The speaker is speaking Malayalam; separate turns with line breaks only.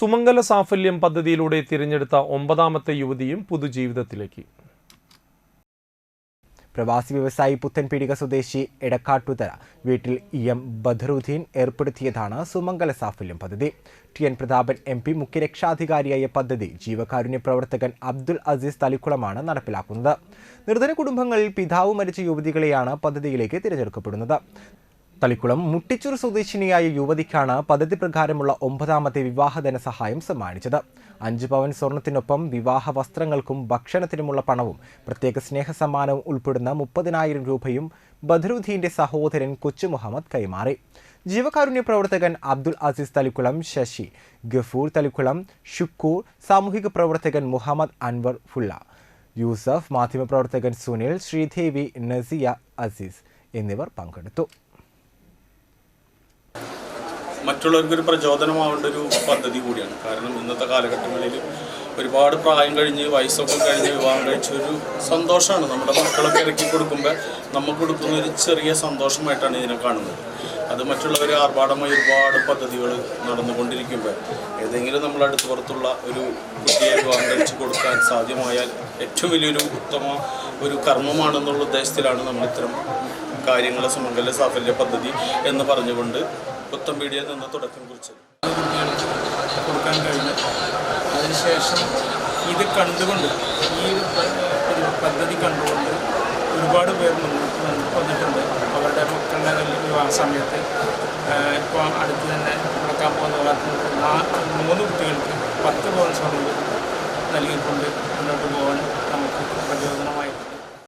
സുമംഗല സാഫല്യം പദ്ധതിയിലൂടെ തിരഞ്ഞെടുത്ത ഒമ്പതാമത്തെ യുവതിയും പുതുജീവിതത്തിലേക്ക്.
പ്രവാസി വ്യവസായി പുത്തൻപീടിക സ്വദേശി എടക്കാട്ടുതര വീട്ടിൽ ഇ എം ബദറുദ്ദീൻ ഏർപ്പെടുത്തിയതാണ് സുമംഗല സാഫല്യം പദ്ധതി. T N Prathapan M P മുഖ്യരക്ഷാധികാരിയായ പദ്ധതി ജീവകാരുണ്യ പ്രവർത്തകൻ അബ്ദുൽ അസീസ് തലിക്കുളമാണ് നടപ്പിലാക്കുന്നത്. നിർധന കുടുംബങ്ങളിൽ പിതാവ് മരിച്ച യുവതികളെയാണ് പദ്ധതിയിലേക്ക് തിരഞ്ഞെടുക്കപ്പെടുന്നത്. തളിക്കുളം മുട്ടിച്ചൂർ സ്വദേശിനിയായ യുവതിക്കാണ് പദ്ധതി പ്രകാരമുള്ള ഒമ്പതാമത്തെ വിവാഹ ധനസഹായം സമ്മാനിച്ചത്. അഞ്ച് പവൻ സ്വർണത്തിനൊപ്പം വിവാഹ വസ്ത്രങ്ങൾക്കും ഭക്ഷണത്തിനുമുള്ള പണവും പ്രത്യേക സ്നേഹ സമ്മാനവും ഉൾപ്പെടുന്ന മുപ്പതിനായിരം രൂപയും ബദറുദ്ദീന്റെ സഹോദരൻ കൊച്ചു മുഹമ്മദ് കൈമാറി. ജീവകാരുണ്യ പ്രവർത്തകൻ അബ്ദുൽ അസീസ് തലിക്കുളം ശശി ഗഫൂർ തലിക്കുളം ഷുക്കൂർ സാമൂഹിക പ്രവർത്തകൻ മുഹമ്മദ് അൻവർ ഫുള്ള യൂസഫ് മാധ്യമപ്രവർത്തകൻ സുനിൽ ശ്രീദേവി നസിയ അസീസ് എന്നിവർ പങ്കെടുത്തു.
മറ്റുള്ളവർക്കൊരു പ്രചോദനമാവേണ്ട ഒരു പദ്ധതി കൂടിയാണ്. കാരണം ഇന്നത്തെ കാലഘട്ടങ്ങളിൽ ഒരുപാട് പ്രായം കഴിഞ്ഞ് വയസ്സൊക്കെ കഴിഞ്ഞ് വിവാഹം കഴിച്ച ഒരു സന്തോഷമാണ്. നമ്മുടെ മക്കളൊക്കെ ഇറക്കി കൊടുക്കുമ്പോൾ നമുക്ക് കൊടുക്കുന്ന ഒരു ചെറിയ സന്തോഷമായിട്ടാണ് ഇതിനെ കാണുന്നത്. അത് മറ്റുള്ളവർ ആർഭാടമായി ഒരുപാട് പദ്ധതികൾ നടന്നുകൊണ്ടിരിക്കുമ്പോൾ ഏതെങ്കിലും നമ്മൾ അടുത്ത് പുറത്തുള്ള ഒരു കുട്ടിയെ വിവാഹം കഴിച്ച് കൊടുക്കാൻ സാധ്യമായാൽ ഏറ്റവും വലിയൊരു ഉത്തമ ഒരു കർമ്മമാണെന്നുള്ള ഉദ്ദേശത്തിലാണ് നമ്മൾ ഇത്തരം കാര്യങ്ങളെ സുമംഗല സാഫല്യ പദ്ധതി എന്ന് പറഞ്ഞുകൊണ്ട് പുത്തമ്പീടിയിൽ നിന്ന് തുടക്കം കുറിച്ചത്.
കൊടുക്കാൻ കഴിഞ്ഞു. അതിനുശേഷം ഇത് കണ്ടുകൊണ്ട് ഈ ഒരു പദ്ധതി കണ്ടുകൊണ്ട് ഒരുപാട് പേർ മുന്നോട്ട് വന്ന് വന്നിട്ടുണ്ട്. അവരുടെ മക്കളുടെ വിവാഹ സമയത്ത് ഇപ്പോൾ അടുത്ത് തന്നെ നടക്കാൻ പോകുന്ന കാലത്ത് ആ മൂന്ന് കുട്ടികൾക്ക് പത്ത് പവൻ സ്വർണം നൽകിക്കൊണ്ട് മുന്നോട്ട് പോകാൻ നമുക്ക് പ്രചോദനമായി